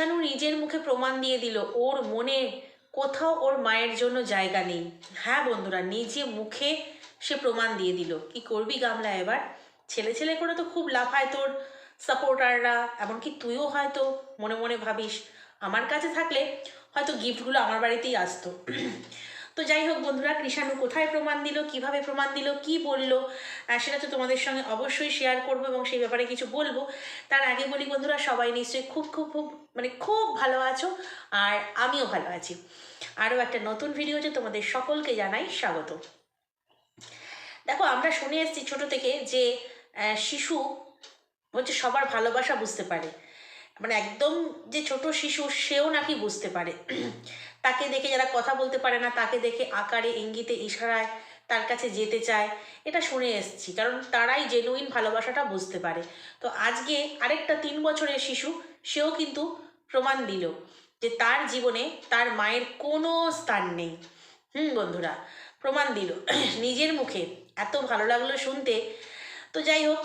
কৃষাণু নিজের মুখে প্রমাণ দিয়ে দিল, ওর মনে কোথাও ওর মায়ের জন্য জায়গা নেই। হ্যাঁ বন্ধুরা, নিজে মুখে সে প্রমাণ দিয়ে দিল। কি করবি গামলা এবার? ছেলে ছেলে করে তো খুব লাফায় তোর সাপোর্টাররা এমনকি তুইও হয়তো মনে মনে ভাবিস। আমার কাছে থাকলে হয়তো গিফটগুলো আমার বাড়িতেই আসতো। তো যাই হোক বন্ধুরা, কৃষাণু কোথায় প্রমাণ দিল, কীভাবে প্রমাণ দিল, কি বলল সেটা তো তোমাদের সঙ্গে অবশ্যই শেয়ার করব এবং সেই ব্যাপারে কিছু বলব। তার আগে বলি বন্ধুরা, সবাই নিশ্চয়ই খুব খুব খুব মানে খুব ভালো আছো আর আমিও ভালো আছি। আরও একটা নতুন ভিডিওতে তোমাদের সকলকে জানাই স্বাগত। দেখো, আমরা শুনে এসেছি ছোট থেকে যে শিশু হচ্ছে সবার ভালোবাসা বুঝতে পারে। মানে একদম যে ছোট শিশু, সেও নাকি বুঝতে পারে। তাকে দেখে যারা কথা বলতে পারে না, তাকে দেখে আকারে ইঙ্গিতে ইশারায় তার কাছে যেতে চায়, এটা শুনে এসছি। কারণ তারাই জেনুইন ভালোবাসাটা বুঝতে পারে। তো আজকে আরেকটা তিন বছরের শিশু, সেও কিন্তু প্রমাণ দিল যে তার জীবনে তার মায়ের কোনো স্থান নেই। হুম, বন্ধুরা, প্রমাণ দিল। নিজের মুখে এত ভালো লাগল শুনতে। তো যাই হোক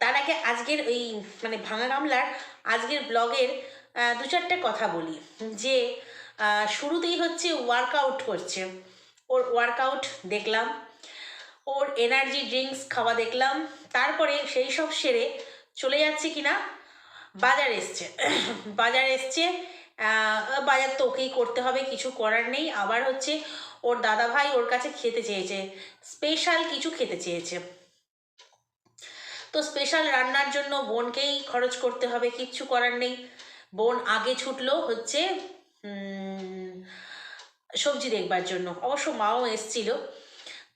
তার আগে আজকের এই মানে ভাঙা গামলার আজকের ব্লগের দু চারটে কথা বলি। যে শুরুতেই হচ্ছে ওয়ার্কআউট করছে। ওর ওয়ার্কআউট দেখলাম, ওর এনার্জি ড্রিঙ্কস খাওয়া দেখলাম, তারপরে সেই সব সেরে চলে যাচ্ছে কিনা? বাজার এসছে। বাজার এসছে বাজার তো ওকেই করতে হবে, কিছু করার নেই। আবার হচ্ছে ওর দাদা ভাই ওর কাছে খেতে চেয়েছে স্পেশাল কিছু খেতে চেয়েছে। তো স্পেশাল রান্নার জন্য বোনকেই খরচ করতে হবে, কিচ্ছু করার নেই। বোন আগে ছুটলো হচ্ছে সবজি দেখবার জন্য। অবশ্য মাও এসছিল।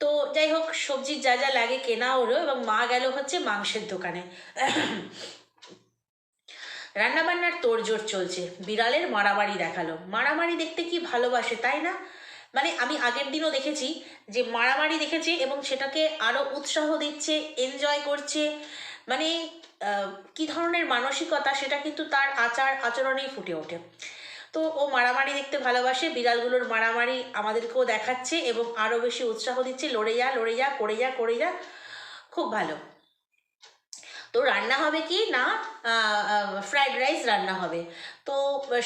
তো যাই হোক, সবজির যা যা লাগে কেনা হলো এবং মা গেল হচ্ছে মাংসের দোকানে। রান্নাবান্নার তোড়জোড় চলছে। বিড়ালের মারামারি দেখাল। মারামারি দেখতে কি ভালোবাসে, তাই না? মানে আমি আগের দিনও দেখেছি যে মারামারি দেখেছে এবং সেটাকে আরও উৎসাহ দিচ্ছে এনজয় করছে। মানে কি ধরনের মানসিকতা সেটা কিন্তু তার আচার আচরণেই ফুটে ওঠে। তো ও মারামারি দেখতে ভালোবাসে, বিড়ালগুলোর মারামারি আমাদেরকেও দেখাচ্ছে এবং আরও বেশি উৎসাহ দিচ্ছে, লড়ে যা লড়ে যা, করে যা করে যা। খুব ভালো। তো রান্না হবে কি না ফ্রাইড রাইস রান্না হবে। তো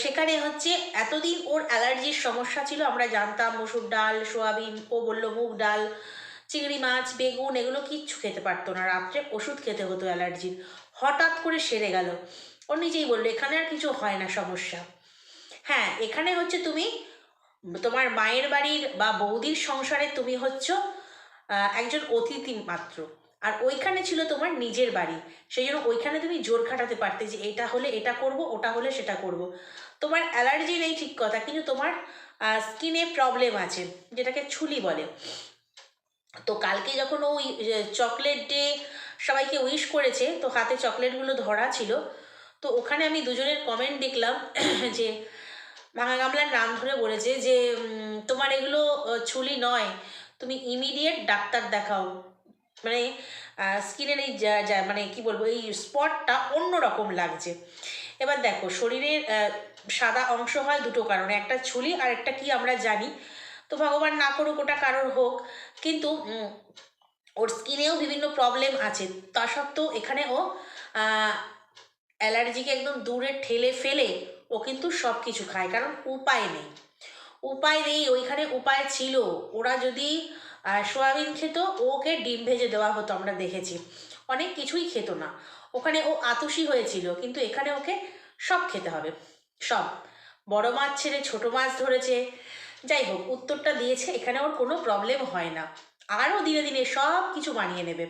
সেখানে হচ্ছে এতদিন ওর অ্যালার্জির সমস্যা ছিল, আমরা জানতাম মসুর ডাল, সোয়াবিন, ও বলল মুগ ডাল, চিংড়ি মাছ, বেগুন, এগুলো কিচ্ছু খেতে পারতো না, রাত্রে ওষুধ খেতে হতো অ্যালার্জির। হঠাৎ করে সেরে গেল। ও নিজেই বলল, এখানে আর কিছু হয় না, সমস্যা। হ্যাঁ এখানে হচ্ছে তুমি, তোমার মায়ের বাড়ির বা বৌদির সংসারে তুমি হচ্ছ একজন অতিথি মাত্র। আর ওইখানে ছিল তোমার নিজের বাড়ি। সেই জন্য ওইখানে তুমি জোর খাটাতে পারতে যে এটা হলে এটা করব, ওটা হলে সেটা করব। তোমার অ্যালার্জি নেই ঠিক কথা, কিন্তু তোমার স্কিনে প্রবলেম আছে, যেটাকে ছুলি বলে। তো কালকে যখন ওই চকলেট ডে সবাইকে উইশ করেছে, তো হাতে চকলেটগুলো ধরা ছিল। তো ওখানে আমি দুজনের কমেন্ট দেখলাম যে, ভাঙা গামলার নাম ধরে বলেছে যে তোমার এগুলো ছুলি নয়, তুমি ইমিডিয়েট ডাক্তার দেখাও। মানে স্কিনের এই মানে কি বলব, এই স্পটটা অন্যরকম লাগছে। এবার দেখো, শরীরের সাদা অংশ হয় দুটো কারণে, একটা ছুলি আর একটা কি আমরা জানি। তো ভগবান না করুক, ওটা কারোর হোক, কিন্তু ওর স্কিনেও বিভিন্ন প্রবলেম আছে। তা সত্ত্বেও এখানে ও অ্যালার্জিকে একদম দূরে ঠেলে ফেলে, ও কিন্তু সব কিছু খায়, কারণ উপায় নেই। উপায় নেই, ওইখানে উপায় ছিল। ওরা যদি সোয়াবিন খেত, ওকে ডিম ভেজে দেওয়া হতো, আমরা দেখেছি। অনেক কিছুই খেত না। ওখানে ও আতুষি হয়েছিল, কিন্তু এখানে ওকে সব খেতে হবে। সব। বড় মাছ ছেড়ে ছোট মাছ ধরেছে। যাই হোক, উত্তরটা দিয়েছে, এখানে ওর কোনো প্রবলেম হয় না। আরও দিনে দিনে সব কিছু মানিয়ে নেবে।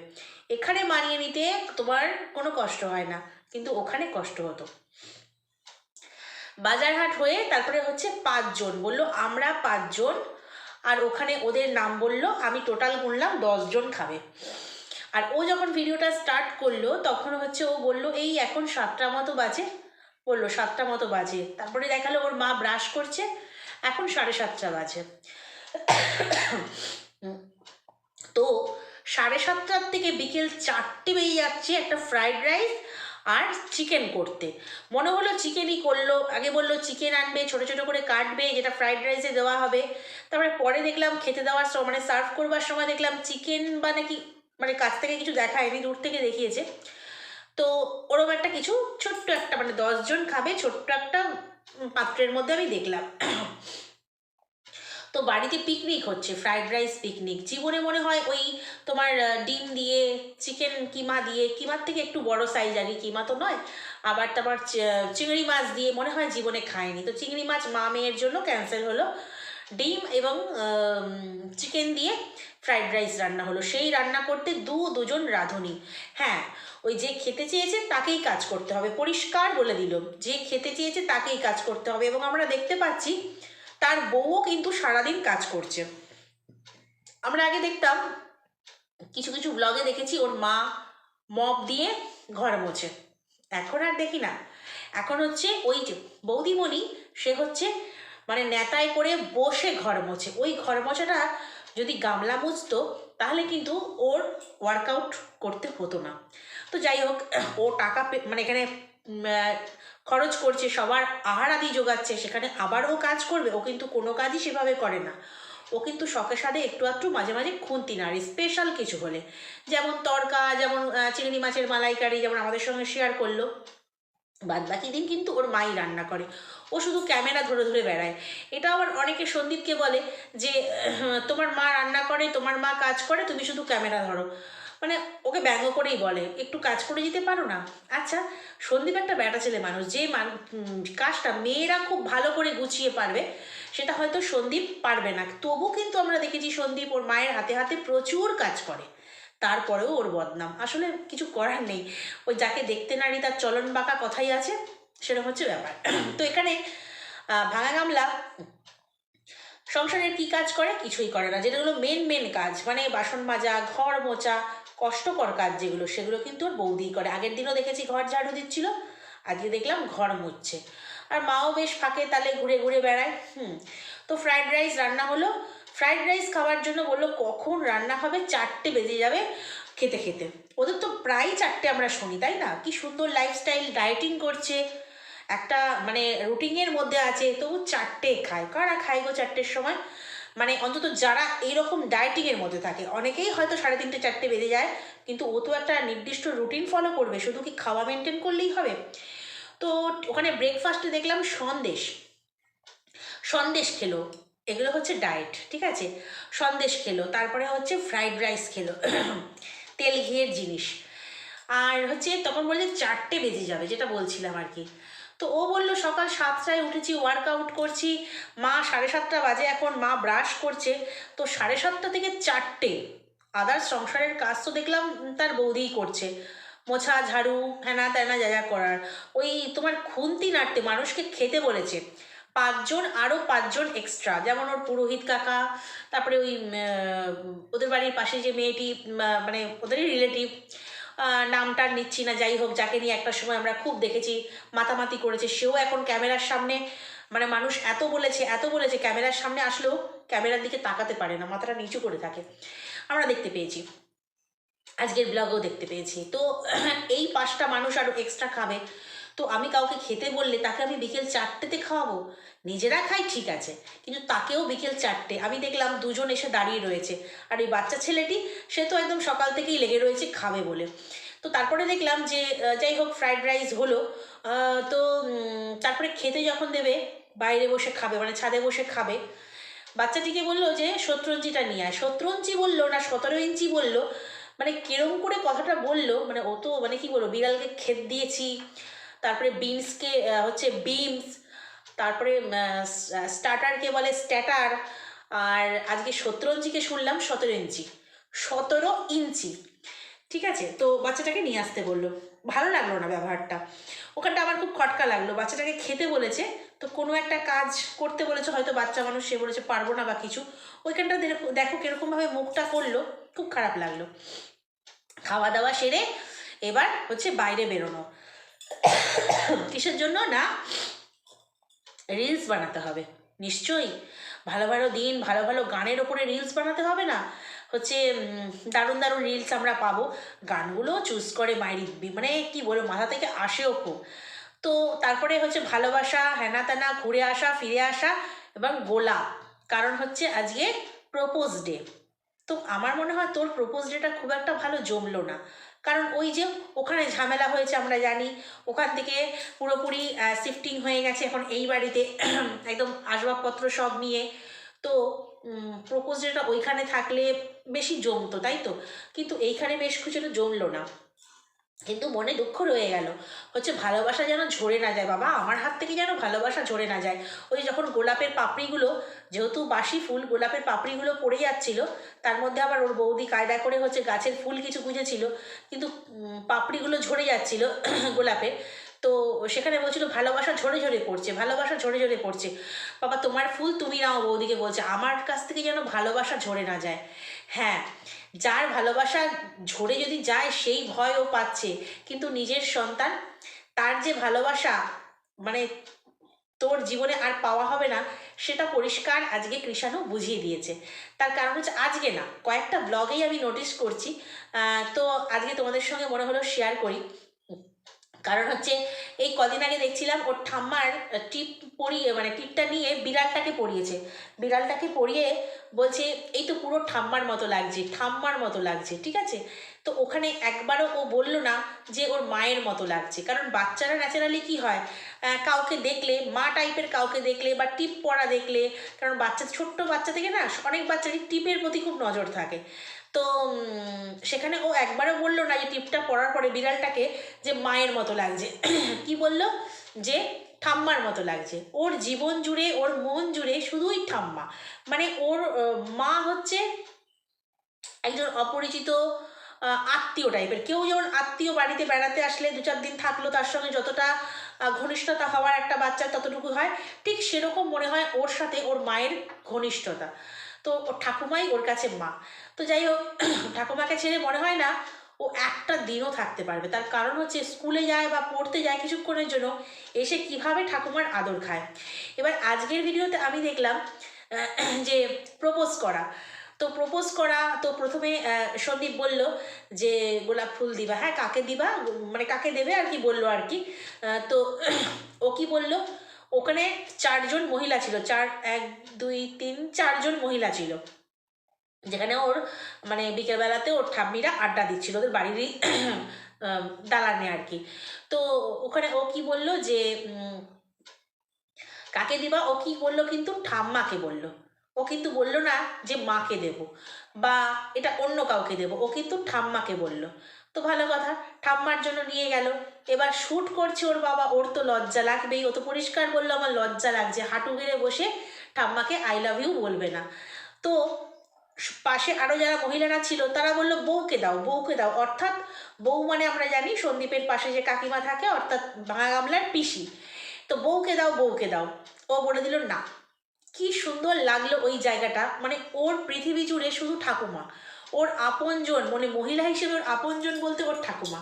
এখানে মানিয়ে নিতে তোমার কোনো কষ্ট হয় না, কিন্তু ওখানে কষ্ট হতো। বাজারহাট হয়ে তারপরে হচ্ছে পাঁচজন, বলল, আমরা পাঁচজন আর ওখানে ওদের নাম বলল, আমি টোটাল গুনলাম দশজন খাবে। আর ও যখন ভিডিওটা স্টার্ট করল, তখন হচ্ছে ও বলল, এই এখন সাতটা মতো বাজে। বলল, সাতটা মতো বাজে। তারপরে দেখাল ওর মা ব্রাশ করছে, এখন সাড়ে সাতটা বাজে। তো সাড়ে সাতটার থেকে বিকেল চারটে বেজে যাচ্ছে একটা ফ্রাইড রাইস আর চিকেন করতে। মনে হলো চিকেনই করল, আগে বলল চিকেন আনবে, ছোট ছোট করে কাটবে, যেটা ফ্রাইড রাইসে দেওয়া হবে। তারপরে পরে দেখলাম খেতে দেওয়ার সময় মানে সার্ভ করবার সময় দেখলাম চিকেন বা নাকি মানে কাছ থেকে কিছু দেখায়নি দূর থেকে দেখিয়েছে। তো ওরকম একটা কিছু ছোট্ট একটা মানে দশজন খাবে, ছোট্ট একটা পাত্রের মধ্যে আমি দেখলাম। তো বাড়িতে পিকনিক হচ্ছে ফ্রাইড রাইস পিকনিক জীবনে মনে হয় ওই তোমার ডিম দিয়ে চিকেন কিমা দিয়ে, কিমার থেকে একটু বড় সাইজ আগে কিমা তো নয়, আবার চি- চিংড়ি মাছ দিয়ে মনে হয় জীবনে খায়নি। তো চিংড়ি মাছ মা মেয়ের জন্য ক্যান্সেল হলো। ডিম এবং চিকেন দিয়ে ফ্রাইড রাইস রান্না হলো। সেই রান্না করতে দু, দুজন রাঁধুনি। হ্যাঁ ওই যে খেতে চেয়েছে তাকেই কাজ করতে হবে। পরিষ্কার বলে দিল, যে খেতে চেয়েছে তাকেই কাজ করতে হবে। এবং আমরা দেখতে পাচ্ছি তার বউও কিন্তু সারাদিন কাজ করছে। আমরা আগে দেখতাম, কিছু কিছু ব্লগে দেখেছি, ওর মা মপ দিয়ে ঘর মোছে। এখন আর দেখি না। এখন হচ্ছে ওই যে বৌদিমণি, সে হচ্ছে মানে নেতায় করে বসে ঘর মোছে। ওই ঘর মোছাটা যদি গামলা মুছতো, তাহলে কিন্তু ওর ওয়ার্কআউট করতে হতো না। তো যাই হোক, ও টাকা মানে এখানে খরচ করছে, সবার আহার আদি যোগাচ্ছে, সেখানে আবার ও কাজ করবে, ও কিন্তু কোনো কাজই সেভাবে করে না। ও কিন্তু শখে সাদে একটু একটু মাঝে মাঝে খুন্তি নাড়ে স্পেশাল কিছু হলে। যেমন তরকা, যেমন চিংড়ি মাছের মালাইকারি, যেমন আমাদের সঙ্গে শেয়ার করল। বাদ বাকি দিন কিন্তু ওর মাই রান্না করে। ও শুধু ক্যামেরা ধরে ধরে বেড়ায়। এটা আবার অনেকে সন্দীপকে বলে যে, তোমার মা রান্না করে, তোমার মা কাজ করে, তুমি শুধু ক্যামেরা ধরো। মানে ওকে ব্যঙ্গ করেই বলে, একটু কাজ করে দিতে পারো না? আচ্ছা সন্দীপ একটা ব্যাটা ছেলে মানুষ, যে কাজটা মেয়েরা খুব ভালো করে গুছিয়ে পারবে, সেটা হয়তো সন্দীপ পারবে না। তবু কিন্তু আমরা দেখেছি সন্দীপ ওর মায়ের হাতে হাতে প্রচুর কাজ করে। তারপরেও ওর বদনাম। আসলে কিছু করার নেই। ওই যাকে দেখতে নারী তার চলন বাঁকা কথাই আছে, সেরকম হচ্ছে ব্যাপার। তো এখানে ভাঙা গামলা, সংসারের কি কাজ করে? কিছুই করে না। যেটা হলো মেন মেন কাজ। মানে বাসন মাজা, ঘর মোছা কষ্টকর কাজ যেগুলো, সেগুলো কিন্তু ওর বৌদিই করে। আগের দিনও দেখেছি ঘর ঝাড়ু দিচ্ছিল, আজকে দেখলাম ঘর মুছছে। আর মাও বেশ ফাঁকে তালে ঘুরে ঘুরে বেড়ায়, হুম। তো ফ্রাইড রাইস রান্না হলো। ফ্রাইড রাইস খাওয়ার জন্য বলল, কখন রান্না হবে? চারটে বেজে যাবে খেতে খেতে। ওদের তো প্রায় চারটে আমরা শুনি, তাই না? কি সুন্দর লাইফস্টাইল ডায়েটিং করছে। একটা মানে রুটিনের মধ্যে আছে, তবু চারটে খায়। কারা খায় গো চারটের সময়? মানে অন্তত যারা এইরকম ডায়েটিংয়ের মধ্যে থাকে, অনেকেই হয়তো সাড়ে তিনটে, চারটে বেজে যায়, কিন্তু ও তো একটা নির্দিষ্ট রুটিন ফলো করবে, শুধু কি খাওয়া মেনটেন করলেই হবে? তো ওখানে ব্রেকফাস্টে দেখলাম সন্দেশ। সন্দেশ খেলো, এগুলো হচ্ছে ডায়েট ঠিক আছে? সন্দেশ খেলো, তারপরে হচ্ছে ফ্রাইড রাইস খেলো, তেল ঘিয়ের জিনিস। আর হচ্ছে তখন বলছে চারটে বেজে যাবে, যেটা বলছিলাম আর কি। তো ও বলল, সকাল সাতটায় উঠেছি ওয়ার্কআউট করছি। মা সাড়ে সাতটা বাজে এখন, মা ব্রাশ করছে। তো সাড়ে সাতটা থেকে চারটে। আদার্স সংসারের কাজ তো দেখলাম তার বৌদিই করছে। মোছা, ঝাড়ু হ্যানা ত্যানা যা যা করার। ওই তোমার খুন্তি নাড়তে মানুষকে খেতে বলেছে। পাঁচজন আরও পাঁচজন এক্সট্রা যেমন ওর পুরোহিত কাকা, তারপরে ওই ওদের বাড়ির পাশে যে মেয়েটি মানে ওদেরই রিলেটিভ নামটা আর নিচ্ছি না, যাই হোক, যাকে নিয়ে একটা সময় আমরা খুব দেখেছি, মাতামাতি করেছে, সেও এখন ক্যামেরার সামনে মানে মানুষ এত বলেছে এত বলেছে, ক্যামেরার সামনে আসলেও ক্যামেরার দিকে তাকাতে পারে না, মাথাটা নিচু করে থাকে। আমরা দেখতে পেয়েছি। আজকের ব্লগেও দেখতে পেয়েছি। তো, এই পাঁচটা মানুষ আরও এক্সট্রা খাবে। তো আমি কাউকে খেতে বললে তাকে আমি বিকেল চারটেতে খাওয়াবো? নিজেরা খাই ঠিক আছে, কিন্তু তাকেও বিকেল চারটে। আমি দেখলাম দুজন এসে দাঁড়িয়ে রয়েছে। আর এই বাচ্চা ছেলেটি, সে তো একদম সকাল থেকেই লেগে রয়েছে খাবে বলে। তো তারপরে দেখলাম যে যাই হোক, ফ্রাইড রাইস হলো। তো তারপরে খেতে যখন দেবে, বাইরে বসে খাবে মানে ছাদে বসে খাবে। বাচ্চাটিকে বলল যে, শতরঞ্জিটা নিয়ে আয়। শতরঞ্জি বলল না, সতেরো ইঞ্চি বলল। মানে কিরম করে কথাটা বলল মানে ও তো মানে কি বলব, বিড়ালকে খেত দিয়েছি। তারপরে বিনসকে হচ্ছে বিমস তারপরে স্টার্টারকে বলে স্ট্যাটার আর আজকে সতেরো ইঞ্চিকে শুনলাম, সতেরো ইঞ্চি সতেরো ইঞ্চি ঠিক আছে? তো বাচ্চাটাকে নিয়ে আসতে বলল। ভালো লাগল না ব্যবহারটা। ওখানটা আমার খুব খটকা লাগল। বাচ্চাটাকে খেতে বলেছে, তো কোনো একটা কাজ করতে বলেছে, হয়তো বাচ্চা মানুষ, সে বলেছে, পারব না বা কিছু। ওইখানটা দেখো দেখো কিরকমভাবে মুখটা করল, খুব খারাপ লাগল। খাওয়া দাওয়া সেরে এবার হচ্ছে বাইরে বেরোনো। কিসের জন্য না? রিলস বানাতে হবে। নিশ্চয়ই। ভালো ভালো দিন, ভালো ভালো গানের ওপরে রিলস বানাতে হবে না? হচ্ছে দারুণ দারুণ রিলস আমরা পাবো। গানগুলো চুজ করে মাইরি মানে কি বলব, মাথা থেকে আসেও খুব। তো তারপরে হচ্ছে ভালোবাসা হেনা তেনা ঘুরে আসা, ফিরে আসা এবং গোলাপ। কারণ হচ্ছে আজকে প্রপোজ ডে তো আমার মনে হয় তোর প্রপোজ ডেটা খুব একটা ভালো জমলো না। কারণ ওই যে ওখানে ঝামেলা হয়েছে আমরা জানি। ওখান থেকে পুরোপুরি শিফটিং হয়ে গেছে এখন এই বাড়িতে। একদম আসবাবপত্র সব নিয়ে। তো প্রপোজটা ওইখানে থাকলে বেশি জমতো, তাই তো? কিন্তু এইখানে বেশ কিছুটা জমলো না। কিন্তু মনে দুঃখ রয়ে গেল। হচ্ছে ভালোবাসা যেন ঝরে না যায়, বাবা। আমার হাত থেকে যেন ভালোবাসা ঝরে না যায়। ওই যখন গোলাপের পাপড়িগুলো, যেহেতু বাসি ফুল, গোলাপের পাপড়িগুলো পড়ে যাচ্ছিল, তার মধ্যে আবার ওর বৌদি কায়দা করে হচ্ছে গাছের ফুল কিছু গুঁজেছিল। কিন্তু পাপড়িগুলো ঝরে যাচ্ছিল গোলাপের। তো সেখানে বলছিল, ভালোবাসা ঝরে ঝরে পড়ছে, ভালোবাসা ঝরে ঝরে পড়ছে। বাবা, তোমার ফুল তুমি নাও। বৌদিকে বলছে, আমার কাছ থেকে যেন ভালোবাসা ঝরে না যায়। হ্যাঁ যার ভালোবাসা ঝরে যদি যায়, সেই ভয় ও পাচ্ছে। কিন্তু নিজের সন্তান, তার যে ভালোবাসা মানে তোর জীবনে আর পাওয়া হবে না, সেটা পরিষ্কার আজকে কৃষাণু বুঝিয়ে দিয়েছে। তার কারণ হচ্ছে আজকে না, কয়েকটা ব্লগেই আমি নোটিস করছি। তো আজকে তোমাদের সঙ্গে মনে হলো শেয়ার করি। কারণ হচ্ছে এই কদিন আগে দেখছিলাম ওর ঠাম্মার টিপ পরিয়ে মানে টিপটা নিয়ে বিড়ালটাকে পরিয়েছে। বিড়ালটাকে পরিয়ে বলছে, এই তো পুরো ঠাম্মার মতো লাগছে, ঠাম্মার মতো লাগছে, ঠিক আছে? তো ওখানে একবারও ও বলল না যে ওর মায়ের মতো লাগছে। কারণ বাচ্চারা ন্যাচারালি কি হয় কাউকে দেখলে, মা টাইপের কাউকে দেখলে বা টিপ পরা দেখলে, কারণ বাচ্চা, ছোট্ট বাচ্চা থেকে না, অনেক বাচ্চারই টিপের প্রতি খুব নজর থাকে। তো সেখানে ও একবারও বলল না যে টিপটা পরার পরে বিড়ালটাকে যে মায়ের মতো লাগছে। কি বলল? যে ঠাম্মার মতো লাগছে। ওর জীবন জুড়ে, ওর মন জুড়ে শুধুই ঠাম্মা। মানে ওর মা হচ্ছে একজন অপরিচিত আত্মীয় টাইপের। কেউ যেমন আত্মীয় বাড়িতে বেড়াতে আসলে দু চার দিন থাকল, তার সঙ্গে যতটা ঘনিষ্ঠতা হওয়ার একটা বাচ্চার ততটুকু হয়, ঠিক সেরকম মনে হয় ওর সাথে ওর মায়ের ঘনিষ্ঠতা। তো ওর ঠাকুমাই ওর কাছে মা। তো যাই হোক ঠাকুমাকে ছেড়ে মনে হয় না ও একটা দিনও থাকতে পারবে। তার কারণ হচ্ছে স্কুলে যায় বা পড়তে যায় কিছুক্ষণের জন্য এসে কীভাবে ঠাকুমার আদর খায়। এবার আজকের ভিডিওতে আমি দেখলাম যে প্রপোজ করা। তো প্রপোজ করা, তো প্রথমে সন্দীপ বলল যে, গোলাপ ফুল দিবা। হ্যাঁ কাকে দিবা? মানে কাকে দেবে আর কি বলল আর কি। তো ও কি বলল? ওখানে চারজন মহিলা ছিল, চার, এক, দুই, তিন, চারজন মহিলা ছিল। যেখানে ওর মানে বিকেলবেলাতে ওর ঠাম্মিরা আড্ডা দিচ্ছিল, ওদের বাড়িরই দালানে আর কি। তো ওখানে ও কি বলল যে কাকে দিবা? ও কি বলল কিন্তু ঠাম্মাকে বলল। ও কিন্তু বলল না যে মাকে দেব, বা এটা অন্য কাউকে দেব, ও কিন্তু ঠাম্মাকে বলল। তো ভালো কথা, ঠাম্মার জন্য নিয়ে গেল। এবার শ্যুট করছে ওর বাবা, ওর তো লজ্জা লাগবেই। ও তো পরিষ্কার বলল, আমার লজ্জা লাগছে। হাঁটু গেড়ে বসে ঠাম্মাকে আই লাভ ইউ বলবে না। তো পাশে আরও যারা মহিলারা ছিল, তারা বলল, বউকে দাও বউকে দাও। অর্থাৎ বউ মানে আমরা জানি, সন্দীপের পাশে যে কাকিমা থাকে, অর্থাৎ ভাঙা গামলার পিসি। তো বউকে দাও বউকে দাও। ও বলে দিল, না। কি সুন্দর লাগল ওই জায়গাটা। মানে ওর পৃথিবী জুড়ে শুধু ঠাকুমা। ওর আপনজন মানে মহিলা হিসেবে ওর আপনজন বলতে ওর ঠাকুমা।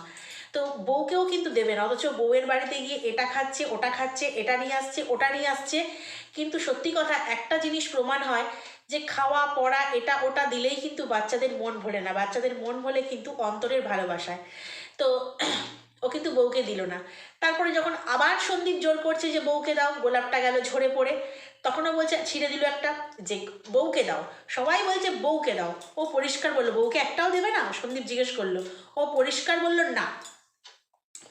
তো বউকেও কিন্তু দেবে না, অথচ বউয়ের বাড়িতে গিয়ে এটা খাচ্ছে, ওটা খাচ্ছে, এটা নিয়ে আসছে, ওটা নিয়ে আসছে। কিন্তু সত্যি কথা একটা জিনিস প্রমাণ হয় যে খাওয়া, পড়া, এটা, ওটা দিলেই কিন্তু বাচ্চাদের মন ভরে না। বাচ্চাদের মন ভরে কিন্তু অন্তরের ভালোবাসায়। তো ও কিন্তু বউকে দিল না। তারপরে যখন আবার সন্দীপ জোর করছে যে বউকে দাও, গোলাপটা গেল ঝরে পড়ে তখনও বলছে, ছিঁড়ে দিল একটা, যে বউকে দাও। সবাই বলছে, বউকে দাও। ও পরিষ্কার বলল, বউকে একটাও দেবে না? সন্দীপ জিজ্ঞেস করল। ও পরিষ্কার বলল, না।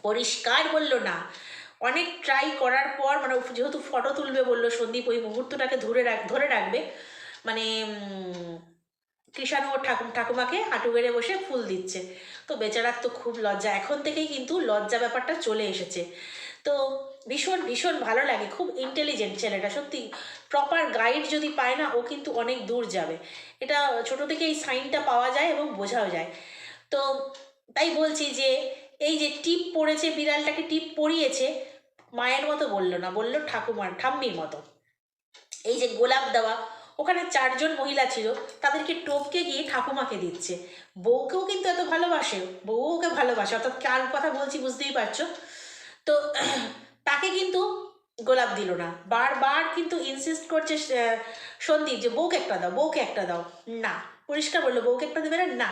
পরিষ্কার বলল, না। অনেক ট্রাই করার পর মানে যেহেতু ফটো তুলবে বলল, সন্দীপ ওই মুহূর্তটাকে ধরে রাখ, ধরে রাখবে। মানে কৃষাণু ওর ঠাকুর ঠাকুমাকে হাঁটু বেড়ে বসে ফুল দিচ্ছে। তো বেচারার তো খুব লজ্জা। এখন থেকেই কিন্তু লজ্জা ব্যাপারটা চলে এসেছে। তো ভীষণ ভীষণ ভালো লাগে। খুব ইন্টেলিজেন্ট ছেলেটা, সত্যি। প্রপার গাইড যদি পায় না, ও কিন্তু অনেক দূর যাবে। এটা ছোট থেকে এই সাইনটা পাওয়া যায় এবং বোঝাও যায়। তো তাই বলছি যে, এই যে টিপ পড়েছে, বিড়ালটাকে টিপ পরিয়েছে মায়ের মতো বলল না, বলল ঠাকুমার, ঠাম্মির মতো। এই যে গোলাপ দেওয়া ওখানে চারজন মহিলা ছিল, তাদেরকে টপকে গিয়ে ঠাকুমাকে দিচ্ছে। বউকেও কিন্তু এত ভালোবাসে বউ ওকে ভালোবাসে, অর্থাৎ কার কথা বলছি বুঝতেই পারছ? তো তাকে কিন্তু গোলাপ দিল না। বারবার কিন্তু ইনসিস্ট করছে সন্দীপ যে বউকে একটা দাও, বউকে একটা দাও। না। পরিষ্কার বলল, বউকে একটা দেবে না?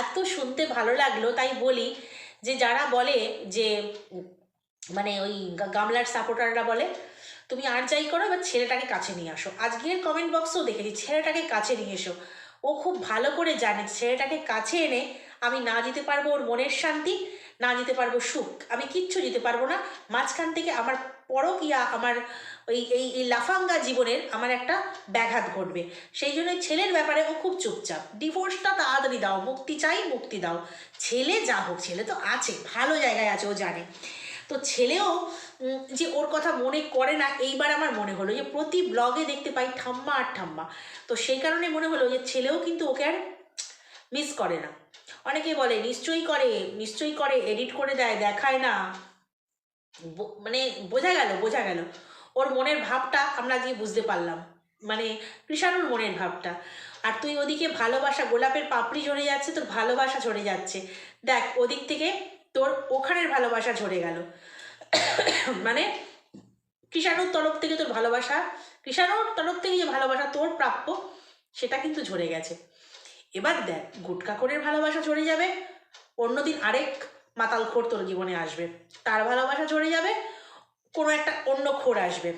এত শুনতে ভালো লাগল, তাই বলি যে যারা বলে যে মানে ওই গামলার সাপোর্টাররা বলে তুমি আর যাই করো, এবার ছেলেটাকে কাছে নিয়ে আসো। আজকের কমেন্ট বক্সেও দেখেছি, ছেলেটাকে কাছে নিয়ে এসো। ও খুব ভালো করে জানে, ছেলেটাকে কাছে এনে আমি না দিতে পারব ওর মনের শান্তি, না দিতে পারব সুখ। আমি কিচ্ছু দিতে পারব না। মাঝখান থেকে আমার পরকিয়া, আমার ওই, এই এই লাফাঙ্গা জীবনের আমার একটা ব্যাঘাত ঘটবে। সেই জন্য ছেলের ব্যাপারে ও খুব চুপচাপ। ডিভোর্সটা তাড়াতাড়ি দাও, মুক্তি চাই, মুক্তি দাও। ছেলে যা হোক, ছেলে তো আছে, ভালো জায়গায় আছে, ও জানে। তো ছেলেও যে ওর কথা মনে করে না, এইবার আমার মনে হলো যে প্রতি ব্লগে দেখতে পাই ঠাম্মা আর ঠাম্মা। তো সেই কারণে মনে হলো যে ছেলেও কিন্তু ওকে আর মিস করে না। অনেকে বলে, নিশ্চয়ই করে নিশ্চয়ই করে এডিট করে দেয়, দেখায় না। মানে বোঝা গেল বোঝা গেল। ওর মনের ভাবটা আমরা আজকে বুঝতে পারলাম। মানে কৃষাণুর মনের ভাবটা। আর তুই ওদিকে ভালোবাসা, গোলাপের পাপড়ি ঝরে যাচ্ছে, তোর ভালোবাসা ঝরে যাচ্ছে। দেখ, ওদিক থেকে তোর ওখানের ভালোবাসা ঝরে গেল। মানে কৃষাণুর তরফ থেকে তোর ভালোবাসা, কৃষাণুর তরফ থেকে যে ভালোবাসা তোর প্রাপ্য, সেটা কিন্তু ঝরে গেছে। এবার দেখ গুটকাখোরের ভালোবাসা ঝরে যাবে, অন্যদিন আরেক মাতাল মাতালখোর তোর জীবনে আসবে। তার ভালোবাসা ঝরে যাবে, কোনো একটা অন্য খোর আসবে।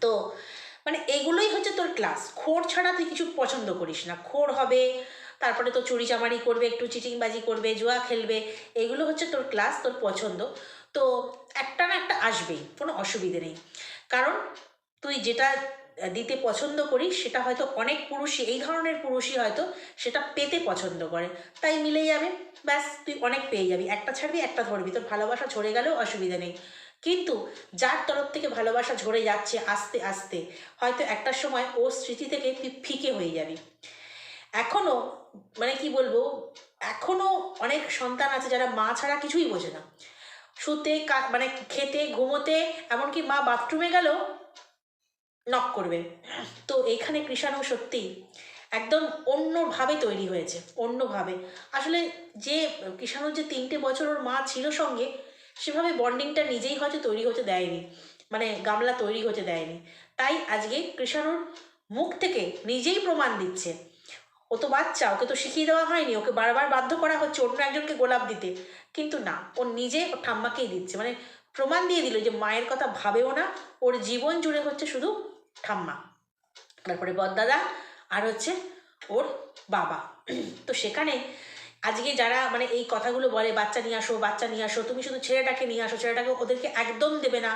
তো মানে এগুলোই হচ্ছে তোর ক্লাস খোর ছাড়া তুই কিছু পছন্দ করিস না। খোর হবে তারপরে তো চুরি চামারি করবে, একটু চিটিংবাজি করবে, জুয়া খেলবে, এগুলো হচ্ছে তোর ক্লাস তোর পছন্দ। তো একটা না একটা আসবেই, কোনো অসুবিধে নেই। কারণ তুই যেটা দিতে পছন্দ করিস, সেটা হয়তো অনেক পুরুষই, এই ধরনের পুরুষই হয়তো সেটা পেতে পছন্দ করে। তাই মিলে যাবে, ব্যাস, তুই অনেক পেয়ে যাবি। একটা ছাড়বি, একটা ধরবি। তোর ভালোবাসা ঝরে গেলেও অসুবিধা নেই। কিন্তু যার তরফ থেকে ভালোবাসা ঝরে যাচ্ছে আস্তে আস্তে, হয়তো একটা সময় ওর স্মৃতি থেকে তুই ফিকে হয়ে যাবি। এখনও মানে কি বলব, এখনও অনেক সন্তান আছে যারা মা ছাড়া কিছুই বোঝে না। শুতে মানে খেতে, ঘুমোতে, এমনকি মা বাথরুমে গেলেও নক করবে। তো এখানে কৃষাণু সত্যি একদম অন্যভাবে তৈরি হয়েছে, অন্যভাবে। আসলে যে কৃষাণুর যে তিনটে বছর ওর মা ছিল সঙ্গে, সেভাবে বন্ডিংটা নিজেই হয়তো তৈরি হতে দেয়নি মানে গামলা তৈরি হতে দেয়নি। তাই আজকে কৃষাণুর মুখ থেকে নিজেই প্রমাণ দিচ্ছে ও তো বাচ্চা, ওকে তো শিখিয়ে দেওয়া হয়নি, ওকে বারবার বাধ্য করা হচ্ছে অন্য একজনকে গোলাপ দিতে। কিন্তু না, ও নিজে ওর ঠাম্মাকেই দিচ্ছে। মানে প্রমাণ দিয়ে দিল যে মায়ের কথা ভাবেও না, ওর জীবন জুড়ে হচ্ছে শুধু ঠাম্মা। তারপরে বদদাদা আর হচ্ছে ওর বাবা। তো সেখানে আজকে যারা মানে এই কথাগুলো বলে, বাচ্চা নিয়ে আসো, বাচ্চা নিয়ে আসো, তুমি শুধু ছেলেটাকে নিয়ে আসো, ছেলেটাকে ওদেরকে একদম দেবে না।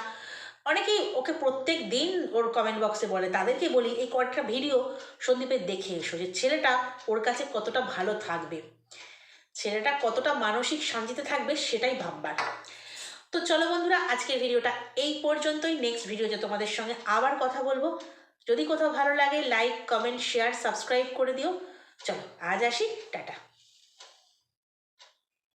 অনেকেই ওকে প্রত্যেক দিন ওর কমেন্ট বক্সে বলে। তাদেরকে বলি, এই কয়েকটা ভিডিও সন্দীপের দেখে এসো যে ছেলেটা ওর কাছে কতটা ভালো থাকবে। ছেলেটা কতটা মানসিক শান্তিতে থাকবে সেটাই ভাববার। তো চলো বন্ধুরা, আজকের ভিডিওটা এই পর্যন্তই। নেক্সট ভিডিওতে তোমাদের সঙ্গে আবার কথা বলব। যদি কোথাও ভালো লাগে লাইক কমেন্ট শেয়ার সাবস্ক্রাইব করে দিও। চলো, আজ আসি, টাটা।